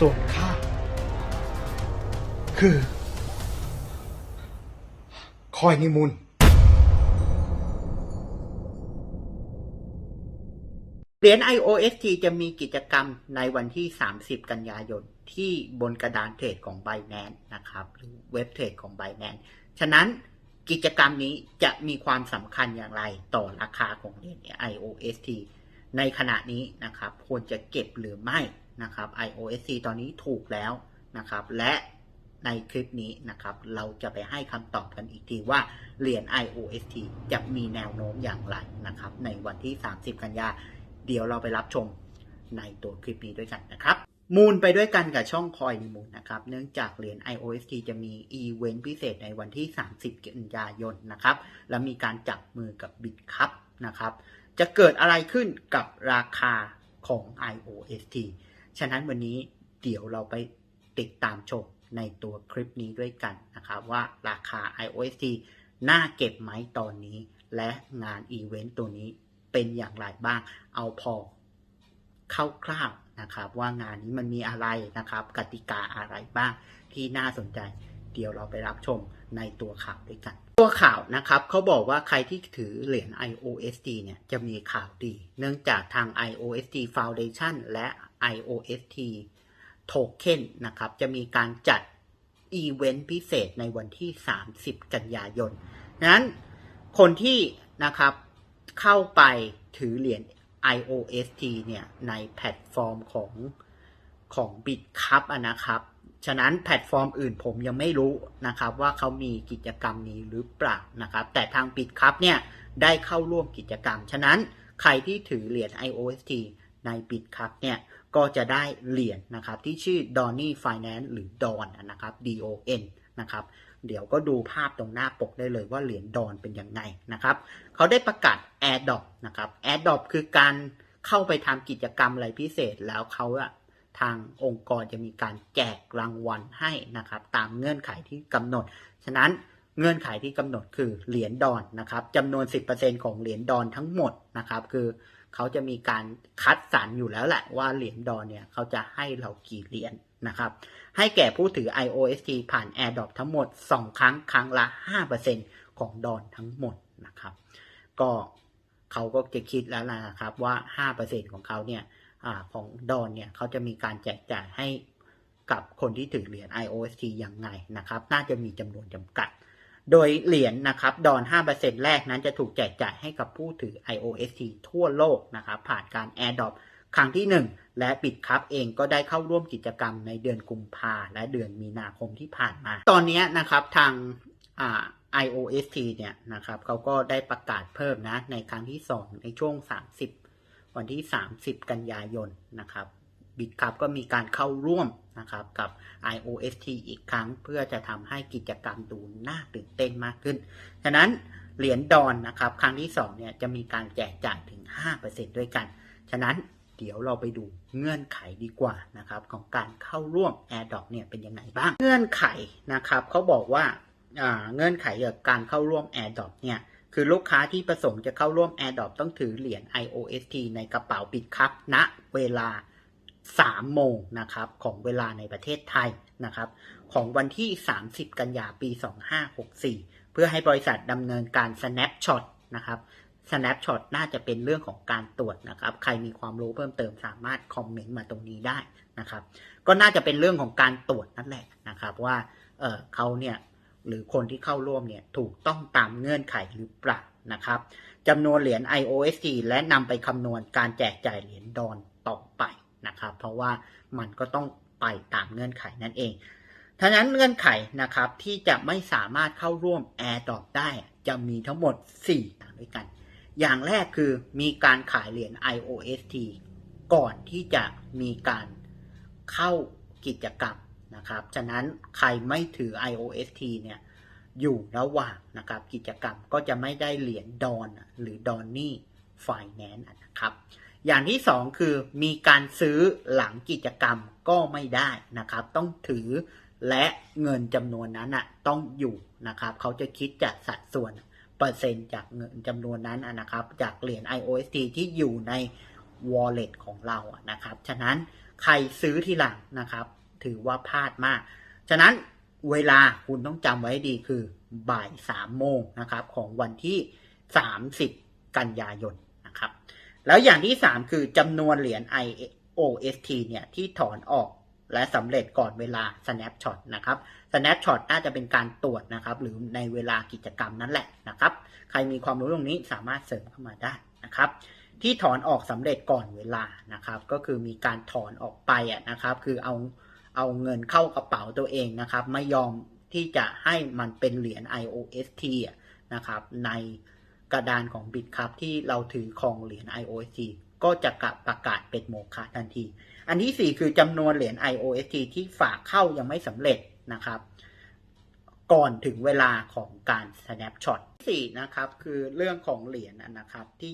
ส่วนข้าคือ คอยนิมุนเหรียญ IOST จะมีกิจกรรมในวันที่ 30 กันยายน ที่บนกระดานเทรดของ Binance นะครับ หรือเว็บเทรดของ Binance ฉะนั้นกิจกรรมนี้จะมีความสำคัญอย่างไรต่อราคาของเหรียญ IOST ในขณะนี้นะครับ ควรจะเก็บหรือไม่ นะครับ IOST ตอนนี้ถูกแล้วนะครับ และในคลิปนี้นะครับ เราจะไปให้คำตอบกันอีกทีว่า เหรียญ IOST จะมีแนวโน้มอย่างไรนะครับ ในวันที่ 30 กันยา เดี๋ยวเราไปรับชมในตัวคลิปนี้ด้วยกันนะครับ มูลไปด้วยกันกับช่องคอยมูลนะครับ เนื่องจากเหรียญ IOST จะมีอีเวนต์พิเศษในวันที่ 30 กันยายนนะครับ และมีการจับมือกับบิตคัพนะครับ จะเกิดอะไรขึ้นกับราคาของ IOST ฉะนั้นวันนี้เดี๋ยวเราไปติดตามชมในตัวคลิปนี้ด้วยกันนะครับว่าราคา IOST น่าเก็บไหมตอนนี้ และงานอีเวนต์ตัวนี้เป็นอย่างไรบ้าง เอาพอคร่าวๆนะครับ ว่างานนี้มันมีอะไรนะครับ กติกาอะไรบ้างที่น่าสนใจ เดี๋ยวเราไปรับชมในตัวข่าวด้วยกัน ตัวข่าวนะครับเขาบอกว่าใครที่ถือเหรียญ IOST เนี่ยจะมีข่าวดี เนื่องจากทาง IOST Foundation และ IOST Token นะครับ จะมีการจัดอีเวนต์พิเศษในวันที่ 30 กันยายนนั้นคนที่นะครับเข้าไปถือเหรียญ IOST เนี่ยในแพลตฟอร์มของของ BitCup นะครับ ฉะนั้นแพลตฟอร์มอื่นผมยังไม่รู้นะครับว่าเขามีกิจกรรมนี้หรือเปล่านะครับ แต่ทาง BitCup เนี่ยได้เข้าร่วมกิจกรรม ฉะนั้นใครที่ถือเหรียญ IOST ใน BitCup เนี่ย ก็จะได้เหรียญนะครับที่ชื่อ Donny Finance หรือ Don นะครับ DON นะครับเดี๋ยวก็ดูภาพตรงหน้าปกได้เลยว่าเหรียญดอนเป็นยังไงนะครับเขาได้ประกาศ a d o p นะครับ a d o p คือการเข้าไปทำกิจกรรมอะไรพิเศษแล้วเขาอะทางองค์กรจะมีการแจกรางวัลให้นะครับตามเงื่อนไขที่กำหนด ฉะนั้นเงื่อนไขที่กำหนดคือเหรียญดอนนะครับจำนวน 10%ของเหรียญดอนทั้งหมดนะครับคือ เขาจะมีการคัดสรรอยู่แล้วแหละว่าเหรียญดอเนี่ยเขาจะให้เรากี่เหรียญนะครับให้แก่ผู้ถือ IOST ผ่าน AirDrop ทั้งหมด 2 ครั้งครั้งละ 5%ของดอนทั้งหมดนะครับ ก็เขาก็จะคิดแล้วนะครับว่า 5%ของเขาเนี่ยอของดอนเนี่ยเขาจะมีการแจกจ่ายให้กับคนที่ถือเหรียญ IOST ยังไงนะครับ น่าจะมีจำนวนจำกัด โดยเหรียญนะครับ ดอน 5%แรกนั้นจะถูกแจกจ่ายให้กับผู้ถือ IOST ทั่วโลกนะครับ ผ่านการ AirDrop ครั้งที่ 1 และปิดครับเองก็ได้เข้าร่วมกิจกรรมในเดือนกุมภาและเดือนมีนาคมที่ผ่านมา ตอนนี้นะครับทางอ่า IOST เนี่ยนะครับเขาก็ได้ประกาศเพิ่มนะในครั้งที่ 2 ในช่วง 30 วันที่ 30 กันยายนนะครับ บิตครับก็มีการเข้าร่วมนะครับกับ IOST อีกครั้งเพื่อจะทำให้กิจกรรมดูน่าตื่นเต้นมากขึ้น ฉะนั้นเหรียญดอนนะครับครั้งที่2เนี่ยจะมีการแจกจ่ายถึง 5%ด้วยกัน ฉะนั้นเดี๋ยวเราไปดูเงื่อนไขดีกว่านะครับของการเข้าร่วม AirDrop เนี่ยเป็นยังไงบ้าง เงื่อนไขนะครับเขาบอกว่าเงื่อนไขเกี่ยวกับการเข้าร่วม AirDrop เนี่ยคือลูกค้าที่ประสงค์จะเข้าร่วม AirDrop ต้องถือเหรียญ IOST ในกระเป๋าปิดครับณเวลา 3 โมงนะครับของเวลาในประเทศไทยนะครับของวันที่ 30 กันยาปี 2564 เพื่อให้บริษัทดำเนินการ snapshot นะครับ snapshot น่าจะเป็นเรื่องของการตรวจนะครับ ใครมีความรู้เพิ่มเติมสามารถคอมเมนต์มาตรงนี้ได้นะครับ ก็น่าจะเป็นเรื่องของการตรวจนั่นแหละนะครับว่าเเขาเนี่ยหรือคนที่เข้าร่วมเนี่ยถูกต้องตามเงื่อนไขหรือเปล่านะครับจำนวนเหรียญ IOST และนำไปคำนวณการแจกจ่ายเหรียญดอนต่อไป นะครับ เพราะว่ามันก็ต้องไปตามเงื่อนไขนั่นเองทั้งนั้นเงื่อนไขนะครับที่จะไม่สามารถเข้าร่วม AirDrop ได้จะมีทั้งหมด 4 อย่างด้วยกัน อย่างแรกคือมีการขายเหรียญ IOST ก่อนที่จะมีการเข้ากิจกรรมนะครับ ฉะนั้นใครไม่ถือ IOST เนี่ยอยู่ระหว่างนะครับกิจกรรมก็จะไม่ได้เหรียญดอนหรือดอนนี่ไฟแนนซ์นะครับ อย่างที่สองคือมีการซื้อหลังกิจกรรมก็ไม่ได้นะครับ ต้องถือและเงินจำนวนนั้นอะต้องอยู่นะครับ เขาจะคิดจากสัดส่วนเปอร์เซ็นต์จากเงินจำนวนนั้นนะครับ จากเหรียญ IOST ที่อยู่ใน wallet ของเราอะนะครับ ฉะนั้นใครซื้อทีหลังนะครับ ถือว่าพลาดมาก ฉะนั้นเวลาคุณต้องจำไว้ดีคือบ่ายสามโมงนะครับ ของวันที่ 30 กันยายน แล้วอย่างที่3คือจำนวนเหรียญ IOST เนี่ยที่ถอนออกและสำเร็จก่อนเวลา snapshot นะครับ snapshot น่าจะเป็นการตรวจนะครับ หรือในเวลากิจกรรมนั่นแหละนะครับ ใครมีความรู้ตรงนี้สามารถเสริมเข้ามาได้นะครับ ที่ถอนออกสำเร็จก่อนเวลานะครับ ก็คือมีการถอนออกไปอะนะครับ คือเอาเอาเงินเข้ากระเป๋าตัวเองนะครับ ไม่ยอมที่จะให้มันเป็นเหรียญ IOST อะนะครับ ใน กระดานของบิตครับที่เราถือครองเหรียญ IOST ก็จะกะประกาศเป็นโมฆะทันที อันที่ 4 คือจำนวนเหรียญ IOST ที่ฝากเข้ายังไม่สำเร็จนะครับ ก่อนถึงเวลาของการ snapshot สี่นะครับ คือเรื่องของเหรียญนะครับที่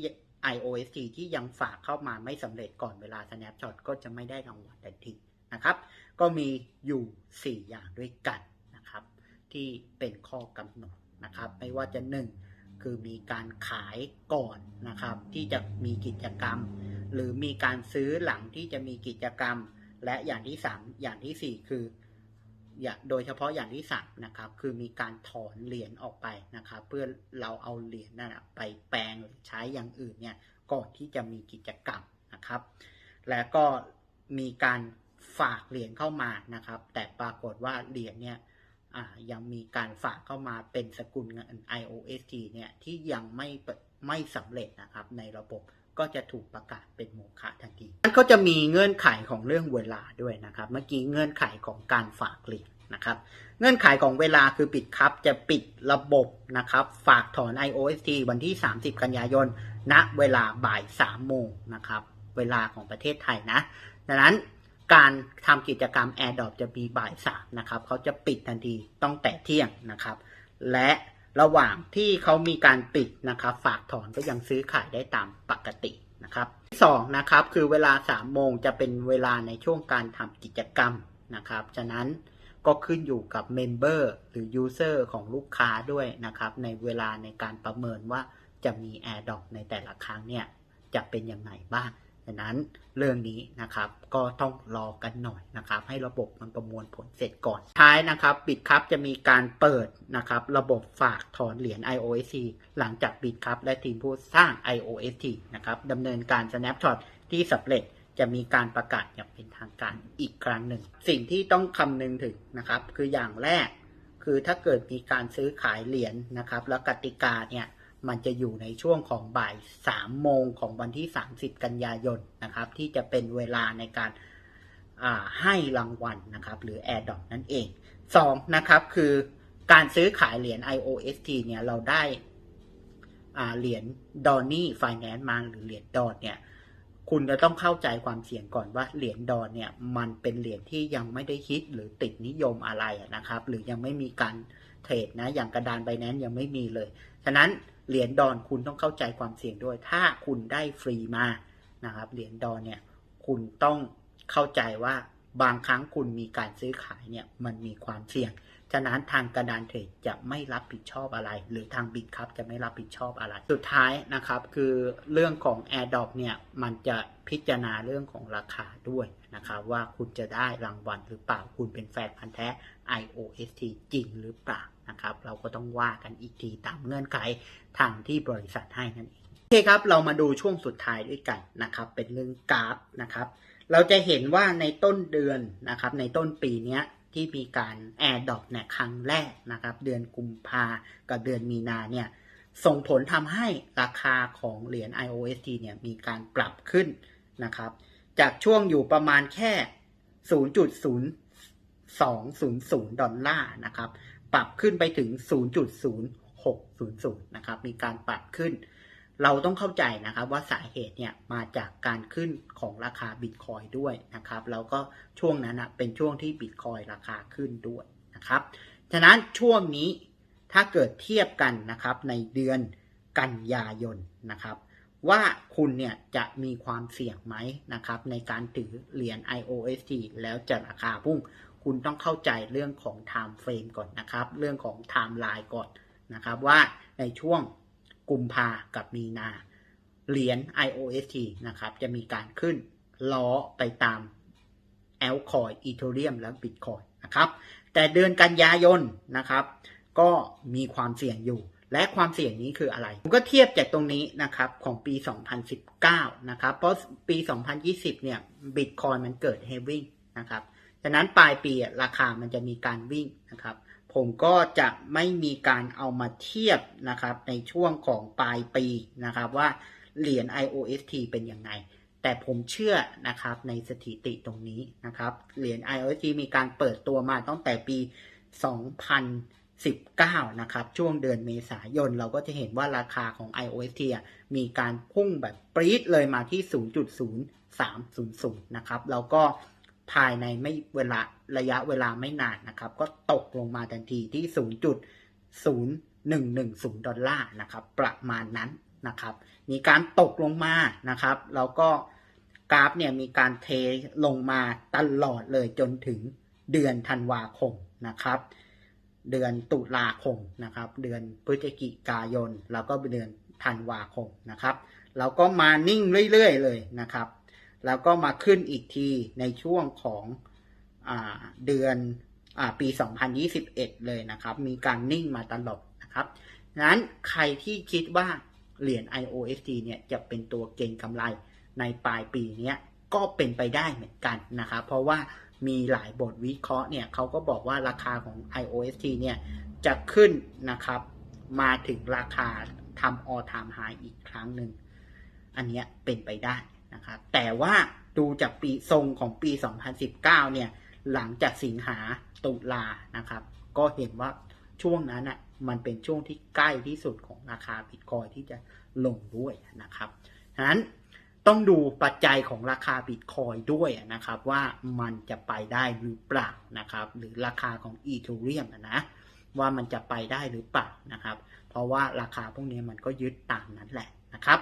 IOST ที่ยังฝากเข้ามาไม่สำเร็จก่อนเวลา snapshot ก็จะไม่ได้รางวัลทันทีนะครับ ก็มีอยู่ 4 อย่างด้วยกันนะครับ ที่เป็นข้อกำหนดนะครับ ไม่ว่าจะ 1 คือมีการขายก่อนนะครับ ที่จะมีกิจกรรม หรือมีการซื้อหลังที่จะมีกิจกรรม และอย่างที่3อย่างทีสี่4คืออย่างโดยเฉพาะอย่างที่สามนะครับ คือมีการถอนเหรียญออกไปนะครับ เพื่อเราเอาเหรียญนั่นไปแปลงหรือใช้อย่างอื่นเนี่ยก่อนที่จะมีกิจกรรมนะครับ และก็มีการฝากเหรียญเข้ามานะครับ แต่ปรากฏว่าเหรียญเนี่ย ยังมีการฝากเข้ามาเป็นสกุลเงิน IOST เนี่ยที่ยังไม่ไม่สำเร็จนะครับในระบบก็จะถูกประกาศเป็นโมฆะทันทีมันก็จะมีเงื่อนไขของเรื่องเวลาด้วยนะครับ เมื่อกี้เงื่อนไขของการฝากเหรียญนะครับ เงื่อนไขของเวลาคือปิดครับจะปิดระบบนะครับ ฝากถอน IOST วันที่ 30 กันยายนณเวลาบ่าย 3 โมงนะครับ เวลาของประเทศไทยนะ ดังนั้น การทำกิจกรรม AirDrop จะมีบ่าย3นะครับเขาจะปิดทันทีต้องแต่เที่ยงนะครับ และระหว่างที่เขามีการปิดนะครับ ฝากถอนก็ยังซื้อขายได้ตามปกตินะครับที่สองนะครับคือเวลา3โมงจะเป็นเวลาในช่วงการทำกิจกรรมนะครับ ฉะนั้นก็ขึ้นอยู่กับเมมเบอร์หรือ User ของลูกค้าด้วยนะครับ ในเวลาในการประเมินว่าจะมี AirDrop ในแต่ละครั้งเนี่ยจะเป็นยังไงบ้าง ดังนั้นเรื่องนี้นะครับก็ต้องรอกันหน่อยนะครับ ให้ระบบมันประมวลผลเสร็จก่อน ท้ายนะครับบิตครับจะมีการเปิดนะครับระบบฝากถอนเหรียญ IOST หลังจากบิตครับและทีมผู้สร้าง IOST นะครับดำเนินการ snapshot ที่สำเร็จจะมีการประกาศอย่างเป็นทางการอีกครั้งหนึ่ง สิ่งที่ต้องคำนึงถึงนะครับ คืออย่างแรก คือถ้าเกิดมีการซื้อขายเหรียญนะครับ แล้วกติกาเนี่ย มันจะอยู่ในช่วงของบ่าย 3 โมงของวันที่ 30 กันยายนนะครับ ที่จะเป็นเวลาในการให้รางวัลนะครับ หรือ Air d o p นั่นเอง 2 นะครับ คือการซื้อขายเหรียญ IOST เนี่ย เราได้เหรียญ d o n n y Finance มาหรือเหรียญดอนเนี่ยคุณจะต้องเข้าใจความเสี่ยงก่อนว่าเหรียญดอนเนี่ยมันเป็นเหรียญที่ยังไม่ได้ฮิตหรือติดนิยมอะไรนะครับ หรือยังไม่มีการเทรดนะอย่างกระดานไบแนนยังไม่มีเลย ฉะนั้น เหรียญดอนคุณต้องเข้าใจความเสี่ยงด้วย ถ้าคุณได้ฟรีมานะครับเหรียญดอนเนี่ยคุณต้องเข้าใจว่าบางครั้งคุณมีการซื้อขายเนี่ยมันมีความเสี่ยง ฉะนั้นทางกระดานเทรดจะไม่รับผิดชอบอะไร หรือทางบิตครับจะไม่รับผิดชอบอะไร สุดท้ายนะครับคือเรื่องของ AirDrop เนี่ยมันจะพิจารณาเรื่องของราคาด้วยนะครับว่าคุณจะได้รางวัลหรือเปล่าคุณเป็นแฟนพันธ์แท้ IOST จริงหรือเปล่า นะครับ เราก็ต้องว่ากันอีกทีตามเงื่อนไขทางที่บริษัทให้นั่นเองโอเคครับ เรามาดูช่วงสุดท้ายด้วยกันนะครับ เป็นเรื่องกราฟนะครับ เราจะเห็นว่าในต้นเดือนนะครับ ในต้นปีนี้ที่มีการแอร์ดรอปเนี่ยครั้งแรกนะครับ เดือนกุมภากับเดือนมีนาเนี่ยส่งผลทำให้ราคาของเหรียญ IOST เนี่ยมีการปรับขึ้นนะครับ จากช่วงอยู่ประมาณแค่ 0.0200 ดอลลาร์นะครับ ปรับขึ้นไปถึง 0.0600 นะครับ มีการปรับขึ้น เราต้องเข้าใจนะครับว่าสาเหตุเนี่ยมาจากการขึ้นของราคาบิตคอยด้วยนะครับ แล้วก็ช่วงนั้นนะเป็นช่วงที่บิตคอยราคาขึ้นด้วยนะครับ ฉะนั้นช่วงนี้ถ้าเกิดเทียบกันนะครับในเดือนกันยายนนะครับ ว่าคุณเนี่ยจะมีความเสี่ยงไหมนะครับ ในการถือเหรียญ IOST แล้วจะราคาพุ่ง คุณต้องเข้าใจเรื่องของ time frame ก่อนนะครับ เรื่องของ timeline ก่อนนะครับว่าในช่วงกุมภากับมีนาเหรียญ IOST นะครับ จะมีการขึ้นล้อไปตามแอลคอยอีเทเรียมและบิตคอยนะครับ แต่เดือนกันยายนนะครับ ก็มีความเสี่ยงอยู่ และความเสี่ยงนี้คืออะไร ผมก็เทียบจากตรงนี้นะครับของปี 2019 นะครับ เพราะปี 2020 เนี่ยบิตคอยมันเกิดเฮวิ่งนะครับ ฉะนั้นปลายปีราคามันจะมีการวิ่งนะครับ ผมก็จะไม่มีการเอามาเทียบนะครับในช่วงของปลายปีนะครับว่าเหรียญ IOST เป็นยังไง แต่ผมเชื่อนะครับในสถิติตรงนี้นะครับ เหรียญ IOST มีการเปิดตัวมาตั้งแต่ปี 2019 นะครับ ช่วงเดือนเมษายน เราก็จะเห็นว่าราคาของ IOST มีการพุ่งแบบปรี๊ดเลยมาที่ 0.0300 นะครับ แล้วก็ ภายในไม่เวลาระยะเวลาไม่นานนะครับ ก็ตกลงมาทันทีที่ 0.0110 ดอลลาร์นะครับ ประมาณนั้นนะครับ มีการตกลงมานะครับแล้วก็กราฟเนี่ยมีการเทลงมาตลอดเลยจนถึงเดือนธันวาคมนะครับ เดือนตุลาคมนะครับ เดือนพฤศจิกายน แล้วก็เดือนธันวาคมนะครับแล้วก็มานิ่งเรื่อยๆเลยนะครับ แล้วก็มาขึ้นอีกทีในช่วงของอเดือนอปี 2021 เลยนะครับ มีการนิ่งมาตลอดนะครับนั้นใครที่คิดว่าเหรียญ IOST เนี่ยจะเป็นตัวเก่งกำไรในปลายปีนี้ก็เป็นไปได้เหมือนกันนะครับ เพราะว่ามีหลายบทวิเคราะห์เนี่ยเขาก็บอกว่าราคาของ IOST เนี่ยจะขึ้นนะครับ มาถึงราคาทำ all time high อีกครั้งหนึ่ง อันเนี้ยเป็นไปได้ นะครับแต่ว่าดูจากปีทรงของปี 2019 เนี่ยหลังจากสิงหาตุลานะครับ ก็เห็นว่าช่วงนั้นอะมันเป็นช่วงที่ใกล้ที่สุดของราคาบิตคอยที่จะลงด้วยนะครับฉะนั้นต้องดูปัจจัยของราคาบิตคอยด้วยนะครับว่ามันจะไปได้หรือเปล่านะครับหรือราคาของอีเทเรียมนะว่ามันจะไปได้หรือเปล่านะครับ เพราะว่าราคาพวกนี้มันก็ยึดตามนั้นแหละนะครับ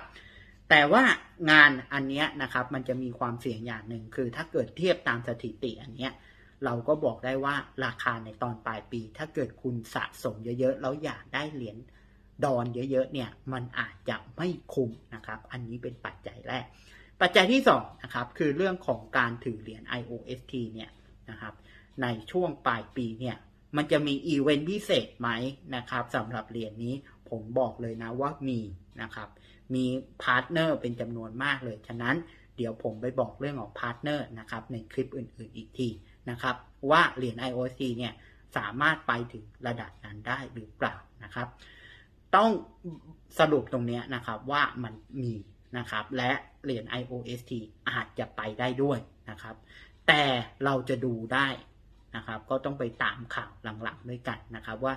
แต่ว่างานอันเนี้ยนะครับมันจะมีความเสี่ยงอย่างหนึ่งคือถ้าเกิดเทียบตามสถิติอันเนี้ยเราก็บอกได้ว่าราคาในตอนปลายปี ถ้าเกิดคุณสะสมเยอะๆแล้วอยากได้เหรียญดอนเยอะๆเนี่ยมันอาจจะไม่คุ้มนะครับ อันนี้เป็นปัจจัยแรก ปัจจัยที่2นะครับคือเรื่องของการถือเหรียญ IOST เนี่ยนะครับในช่วงปลายปีเนี่ยมันจะมีอีเวนต์พิเศษไหมนะครับสำหรับเหรียญนี้ผมบอกเลยนะว่ามีนะครับ มีพาร์ทเนอร์เป็นจำนวนมากเลย ฉะนั้นเดี๋ยวผมไปบอกเรื่องของพาร์ทเนอร์นะครับในคลิปอื่นๆอีกทีนะครับว่าเหรียญ IOC เนี่ยสามารถไปถึงระดับนั้นได้หรือเปล่านะครับ ต้องสรุปตรงนี้นะครับว่ามันมีนะครับและเหรียญ IOST อาจจะไปได้ด้วยนะครับ แต่เราจะดูได้นะครับก็ต้องไปตามข่าวหลังๆด้วยกันนะครับว่า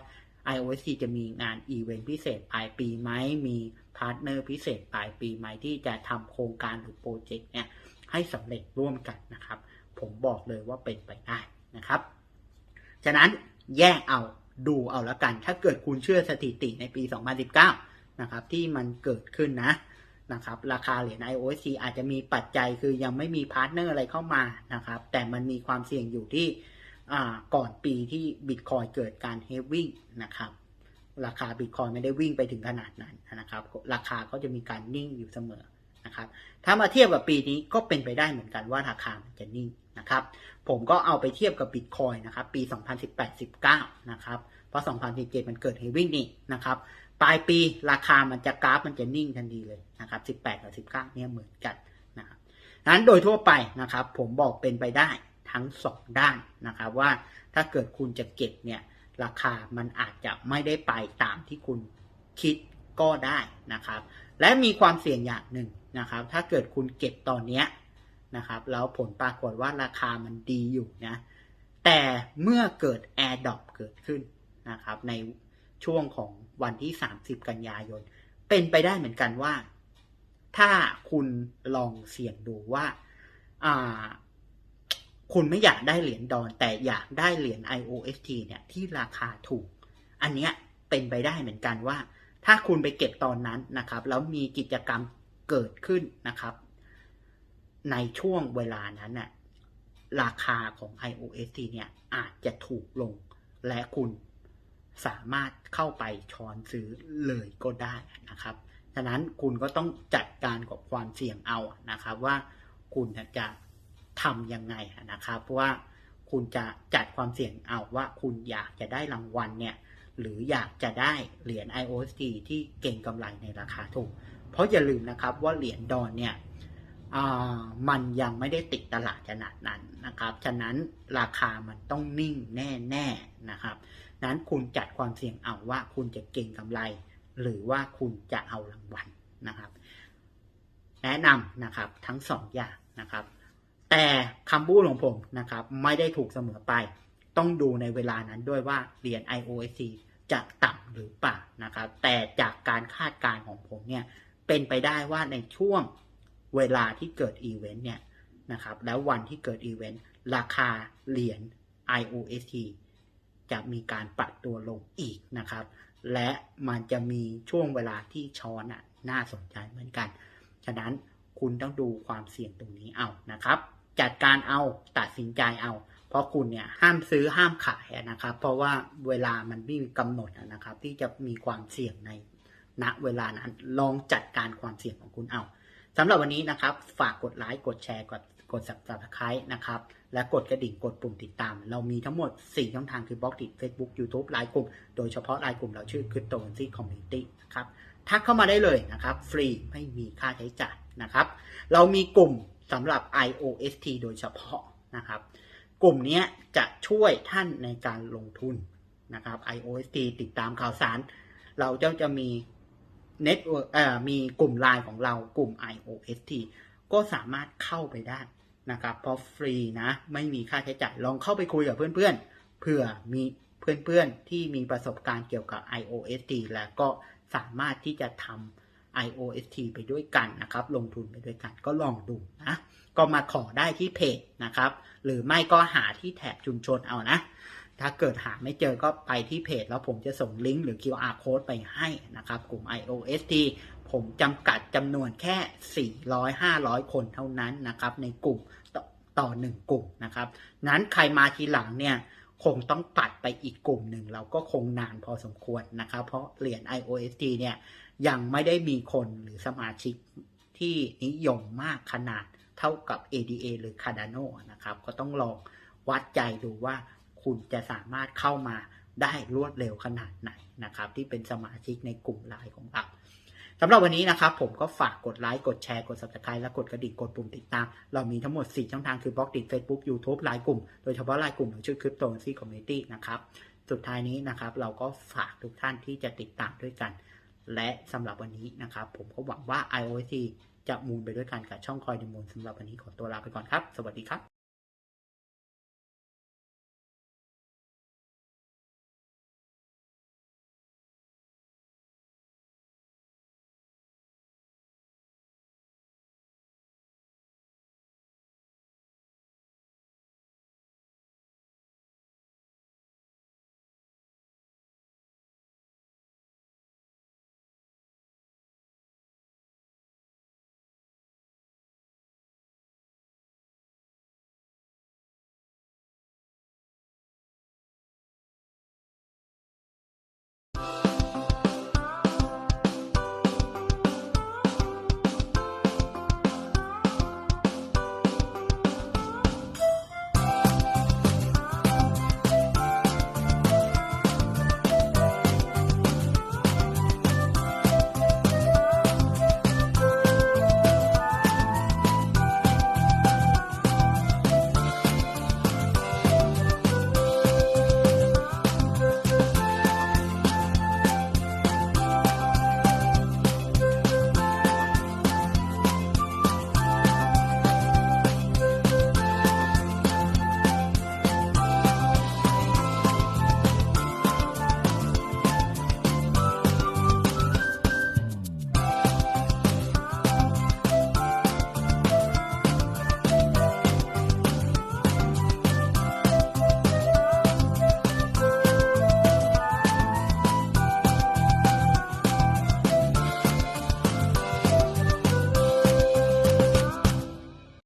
IOST จะมีงานอีเวนต์พิเศษปลายปีไหม มีพาร์ทเนอร์พิเศษปลายปีไหมที่จะทำโครงการหรือโปรเจกต์เนี่ยให้สำเร็จร่วมกันนะครับ ผมบอกเลยว่าเป็นไปได้นะครับ ฉะนั้นแยกเอาดูเอาละกัน ถ้าเกิดคุณเชื่อสถิติในปี 2019 นะครับ ที่มันเกิดขึ้นนะนะครับ ราคาเหรียญ IOST อาจจะมีปัจจัยคือยังไม่มีพาร์ทเนอร์อะไรเข้ามานะครับ แต่มันมีความเสี่ยงอยู่ที่ ก่อนปีที่บิตคอยเกิดการเฮฟวิ่งนะครับ ราคาบิตคอยไม่ได้วิ่งไปถึงขนาดนั้นนะครับ ราคาก็จะมีการนิ่งอยู่เสมอนะครับ ถ้ามาเทียบกับปีนี้ก็เป็นไปได้เหมือนกันว่าราคามันจะนิ่งนะครับ ผมก็เอาไปเทียบกับบิตคอยนะครับ ปี 2018-19 นะครับ เพราะ 2017 มันเกิดเฮฟวิ่งนี่นะครับ ปลายปีราคามันจะกราฟมันจะนิ่งทันทีเลยนะครับ 18 กับ 19 เนี่ยเหมือนกันนะครับนั้นโดยทั่วไปนะครับ ผมบอกเป็นไปได้ ทั้งสองด้านนะครับว่าถ้าเกิดคุณจะเก็บเนี่ยราคามันอาจจะไม่ได้ไปตามที่คุณคิดก็ได้นะครับ และมีความเสี่ยงอย่างหนึ่งนะครับ ถ้าเกิดคุณเก็บตอนเนี้ยนะครับแล้วผลปรากฏว่าราคามันดีอยู่นะแต่เมื่อเกิด Air d r o p เกิดขึ้นนะครับในช่วงของวันที่ 30 กันยายน เป็นไปได้เหมือนกันว่า ถ้าคุณลองเสี่ยงดูว่าอ่า คุณไม่อยากได้เหรียญดอนแต่อยากได้เหรียญ IOST เนี่ยที่ราคาถูก อันเนี้ยเป็นไปได้เหมือนกันว่า ถ้าคุณไปเก็บตอนนั้นนะครับ แล้วมีกิจกรรมเกิดขึ้นนะครับ ในช่วงเวลานั้นน่ะราคาของ IOST เนี่ยอาจจะถูกลง และคุณสามารถเข้าไปช้อนซื้อเลยก็ได้นะครับฉะนั้นคุณก็ต้องจัดการกับความเสี่ยงเอานะครับว่าคุณจะ ทำยังไงนะครับเพราะว่าคุณจะจัดความเสี่ยงเอาว่าคุณอยากจะได้รางวัลเนี่ยหรืออยากจะได้เหรียญ IOST ที่เก่งกำไรในราคาถูก เพราะอย่าลืมนะครับว่าเหรียญดอนเนี่ยมันยังไม่ได้ติดตลาดขนาดนั้นนะครับ ฉะนั้นราคามันต้องนิ่งแน่ๆนะครับ นั้นคุณจัดความเสี่ยงเอาว่าคุณจะเก่งกำไร หรือว่าคุณจะเอารางวัลนะครับ แนะนำนะครับทั้งสองอย่างนะครับ แต่คำพูดของผมนะครับ ไม่ได้ถูกเสมอไป ต้องดูในเวลานั้นด้วยว่าเหรียญ IOSC จะต่ำหรือเปล่านะครับ แต่จากการคาดการณ์ของผมเนี่ย เป็นไปได้ว่าในช่วงเวลาที่เกิดอีเวนต์เนี่ยนะครับ แล้ววันที่เกิดอีเวนต์ราคาเหรียญ IOST จะมีการปรับตัวลงอีกนะครับ และมันจะมีช่วงเวลาที่ช้อนน่าสนใจเหมือนกัน ฉะนั้นคุณต้องดูความเสี่ยงตรงนี้เอานะครับ จัดการเอาตัดสินใจเอา เพราะคุณเนี่ยห้ามซื้อห้ามขายนะครับ เพราะว่าเวลามันไม่มีกำหนดนะครับ ที่จะมีความเสี่ยงในณเวลานั้นลองจัดการความเสี่ยงของคุณเอาสำหรับวันนี้นะครับ ฝากกดไลค์กดแชร์กดกด subscribe นะครับ และกดกระดิ่งกดปุ่มติดตาม เรามีทั้งหมด 4 ช่องทางคือบล็อกดิ Facebook YouTube ไลน์กลุ่ม โดยเฉพาะไลน์กลุ่มเราชื่อ Cryptocurrency Community นะครับ ทักเข้ามาได้เลยนะครับ ฟรีไม่มีค่าใช้จ่ายนะครับ เรามีกลุ่ม สำหรับ IOST โดยเฉพาะนะครับ กลุ่มนี้จะช่วยท่านในการลงทุนนะครับ IOST ติดตามข่าวสาร เราจะจะมีเน็ตเอ่อมีกลุ่มไลน์ของเรากลุ่ม IOST ก็สามารถเข้าไปได้นะครับเพราะฟรีนะไม่มีค่าใช้จ่ายลองเข้าไปคุยกับเพื่อนๆเผื่อมีเพื่อนๆที่มีประสบการณ์เกี่ยวกับ IOST แล้วก็สามารถที่จะทำ IOST ไปด้วยกันนะครับ ลงทุนไปด้วยกันก็ลองดูนะ ก็มาขอได้ที่เพจนะครับ หรือไม่ก็หาที่แถบชุมชนเอานะ ถ้าเกิดหาไม่เจอก็ไปที่เพจ แล้วผมจะส่งลิงก์หรือ QR code ไปให้นะครับ กลุ่ม IOST ผมจำกัดจำนวนแค่ 400 500 คนเท่านั้นนะครับ ในกลุ่มต่อต่อหนึ่งกลุ่มนะครับ นั้นใครมาทีหลังเนี่ยคงต้องปัดไปอีกกลุ่มหนึ่งเราก็คงนานพอสมควรนะครับ เพราะเหรียญ IOST เนี่ย ยังไม่ได้มีคนหรือสมาชิกที่นิยมมากขนาดเท่ากับ ADA หรือ Cardano นะครับ ก็ต้องลองวัดใจดูว่าคุณจะสามารถเข้ามาได้รวดเร็วขนาดไหนนะครับ ที่เป็นสมาชิกในกลุ่มไลน์ของเราสำหรับวันนี้นะครับ ผมก็ฝากกดไลค์ กดแชร์ กด subscribe และกดกระดิ่งกดปุ่มติดตาม เรามีทั้งหมด 4 ช่องทางคือบล็อกดิ Facebook YouTube ไลน์กลุ่ม โดยเฉพาะไลน์กลุ่มของชื่อ Cryptocurrency Community นะครับ สุดท้ายนี้นะครับ เราก็ฝากทุกท่านที่จะติดตามด้วยกัน และสำหรับวันนี้นะครับ ผมก็หวังว่า IOT จะมูลไปด้วยกันกับช่องคอยดิมูลสำหรับวันนี้ขอตัวลาไปก่อนครับ สวัสดีครับ